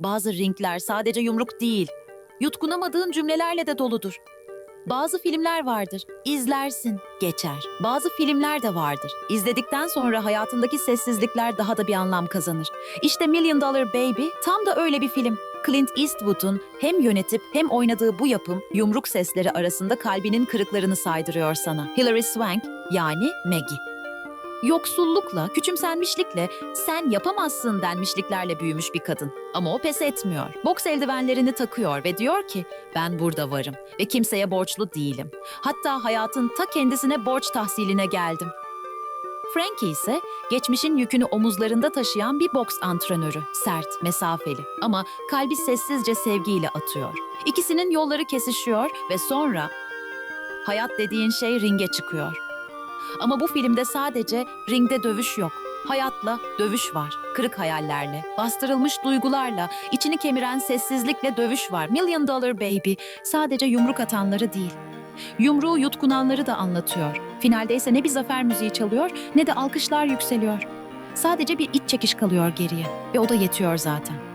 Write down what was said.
Bazı ringler sadece yumruk değil, yutkunamadığın cümlelerle de doludur. Bazı filmler vardır, izlersin, geçer. Bazı filmler de vardır. İzledikten sonra hayatındaki sessizlikler daha da bir anlam kazanır. İşte Million Dollar Baby tam da öyle bir film. Clint Eastwood'un hem yönetip hem oynadığı bu yapım yumruk sesleri arasında kalbinin kırıklarını saydırıyor sana. Hilary Swank yani Maggie. Yoksullukla, küçümsenmişlikle, sen yapamazsın denmişliklerle büyümüş bir kadın. Ama o pes etmiyor. Boks eldivenlerini takıyor ve diyor ki ben burada varım ve kimseye borçlu değilim. Hatta hayatın ta kendisine borç tahsiline geldim. Frankie ise geçmişin yükünü omuzlarında taşıyan bir boks antrenörü. Sert, mesafeli ama kalbi sessizce sevgiyle atıyor. İkisinin yolları kesişiyor ve sonra hayat dediğin şey ringe çıkıyor. Ama bu filmde sadece ringde dövüş yok. Hayatla dövüş var. Kırık hayallerle, bastırılmış duygularla, içini kemiren sessizlikle dövüş var. Million Dollar Baby sadece yumruk atanları değil. Yumruğu yutkunanları da anlatıyor. Finalde ise ne bir zafer müziği çalıyor ne de alkışlar yükseliyor. Sadece bir iç çekiş kalıyor geriye ve o da yetiyor zaten.